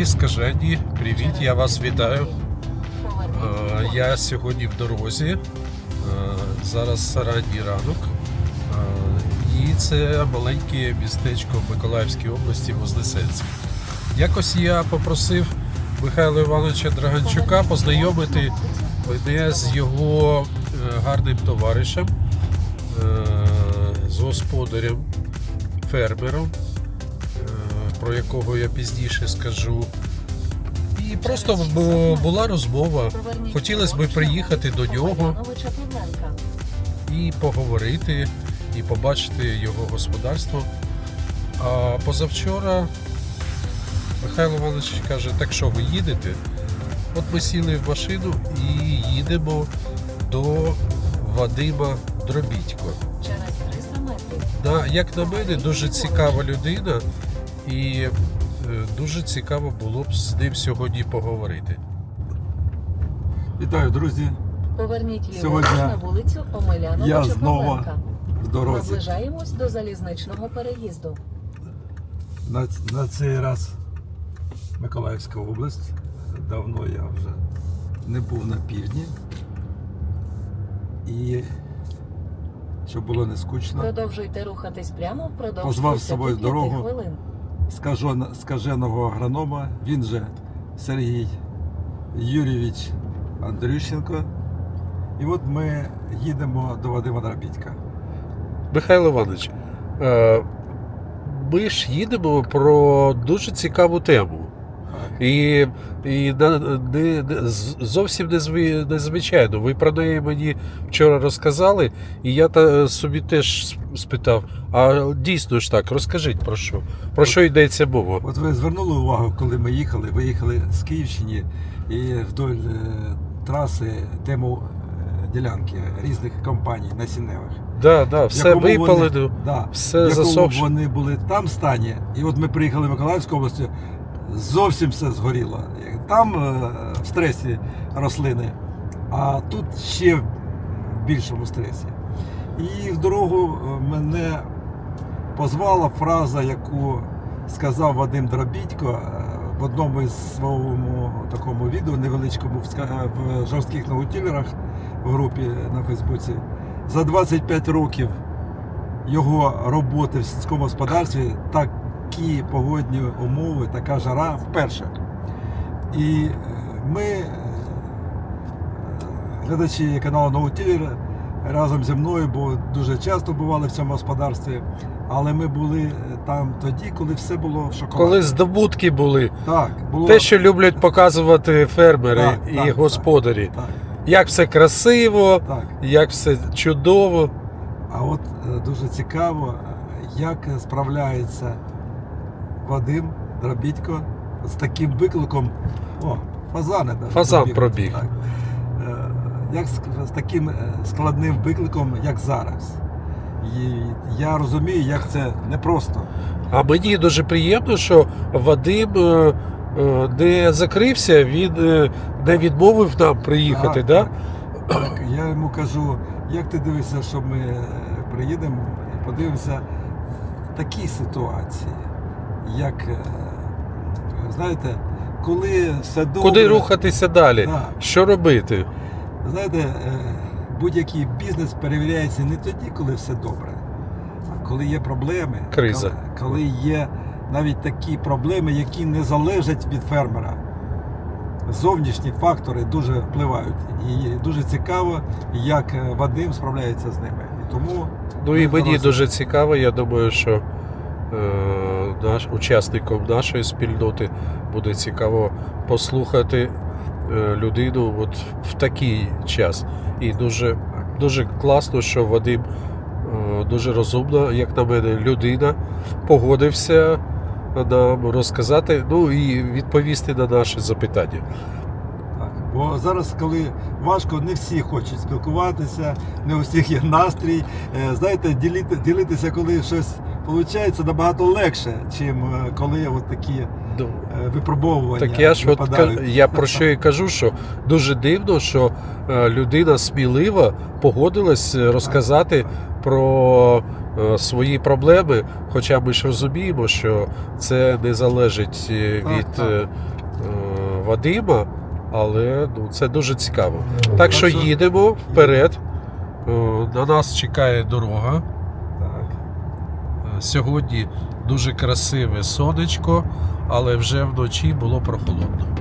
Друзі, скажені, привіт, я вас вітаю. Е, Я сьогодні в дорозі. Е, Зараз ранній ранок. Е, І це маленьке містечко в Миколаївській області Вознесенськ. Якось я попросив Михайла Івановича Драганчука познайомити мене з його гарним товаришем, з господарем, фермером, про якого я пізніше скажу. І просто була розмова. Хотілося б приїхати до нього і поговорити, і побачити його господарство. А позавчора Михайло Іванович каже, так що ви їдете? От ми сіли в машину і їдемо до Вадима Дробітько. Через 300 метрів. Як на мене, дуже цікава людина, і е, дуже цікаво було б з ним сьогодні поговорити. Вітаю, друзі! Поверніть ліворуч Сьогодні на вулицю Омеляновича я знову В дорозі. Наближаємось до залізничного переїзду. На, на цей раз Миколаївська область. Давно я вже не був на півдні. І щоб було не скучно, Продовжуйте рухатись прямо впродовж Позвав з собою дорогу. хвилин. Скажено- скаженого агронома, він же Сергій Юрійович Андрющенко. І от ми їдемо до Вадима Дробітька. Михайло Іванович, е, ми ж їдемо про дуже цікаву тему. І, і на- не, не- зовсім незвичайно. Ви про неї мені вчора розказали, і я та, собі теж спитав: а дійсно ж так, розкажіть про що? Про що йдеться мова? От ви звернули увагу, коли ми їхали, ви їхали з Київщини і вдоль е, траси тему е, ділянки різних компаній насінневих. Да, да, все вони- да, все в засохше. вони були там стані, і от ми приїхали в Миколаївську область, зовсім все згоріло. Там е, в стресі рослини, а тут ще в більшому стресі. І в дорогу е, мене позвала фраза, яку сказав Вадим Дробітько е, в одному із своєму такому відео невеличкому в, жорстких наутілерах в групі на Фейсбуці. За 25 років його роботи в сільському господарстві такі погодні умови, така жара вперше. І е, ми, е, глядачі каналу Наутілер, разом зі мною, бо дуже часто бували в цьому господарстві, але ми були е, там тоді, коли все було в шоколаді. Коли здобутки були, Так, було... те, що люблять показувати фермери Так, і так, господарі, Так, як все красиво, так. як все чудово. А от дуже цікаво, як справляється Вадим Дробітько з таким викликом. О, фазани Фазан пробіг. пробіг. Так. Е, Як з, з таким е, складним викликом, як зараз. І я розумію, як це непросто. А мені дуже приємно, що Вадим е, не закрився, він не відмовив нам приїхати. Так, да? так. Я йому кажу, як ти дивишся, що ми приїдемо і подивимося в такій ситуації, як, е, знаєте, коли все добре. Куди рухатися далі? Так. Що робити? Знаєте, е, будь-який бізнес перевіряється не тоді, коли все добре, а коли є проблеми. Криза. Коли, коли є навіть такі проблеми, які не залежать від фермера. Зовнішні фактори дуже впливають. І дуже цікаво, як е, Вадим справляється з ними. І тому Ну і мені дуже цікаво, я думаю, що е, наш, учасникам нашої спільноти буде цікаво послухати е, людину от в такий час. І дуже, дуже класно, що Вадим е, дуже розумна, як на мене, людина погодився нам розказати, ну і відповісти на наші запитання. Бо зараз, коли важко, не всі хочуть спілкуватися, не у всіх є настрій. Е, Знаєте, ділити, ділитися, коли щось виходить набагато легше, чим е, коли от такі Ну, е, випробовування. Так я ж от випадають. ка- я про що і кажу, що дуже дивно, що е, людина смілива погодилась розказати про свої проблеми. Хоча ми ж розуміємо, що це не залежить Так, від так. Вадима, але ну, це дуже цікаво. Так що їдемо вперед. На нас чекає дорога. Сьогодні дуже красиве сонечко, але вже вночі було прохолодно.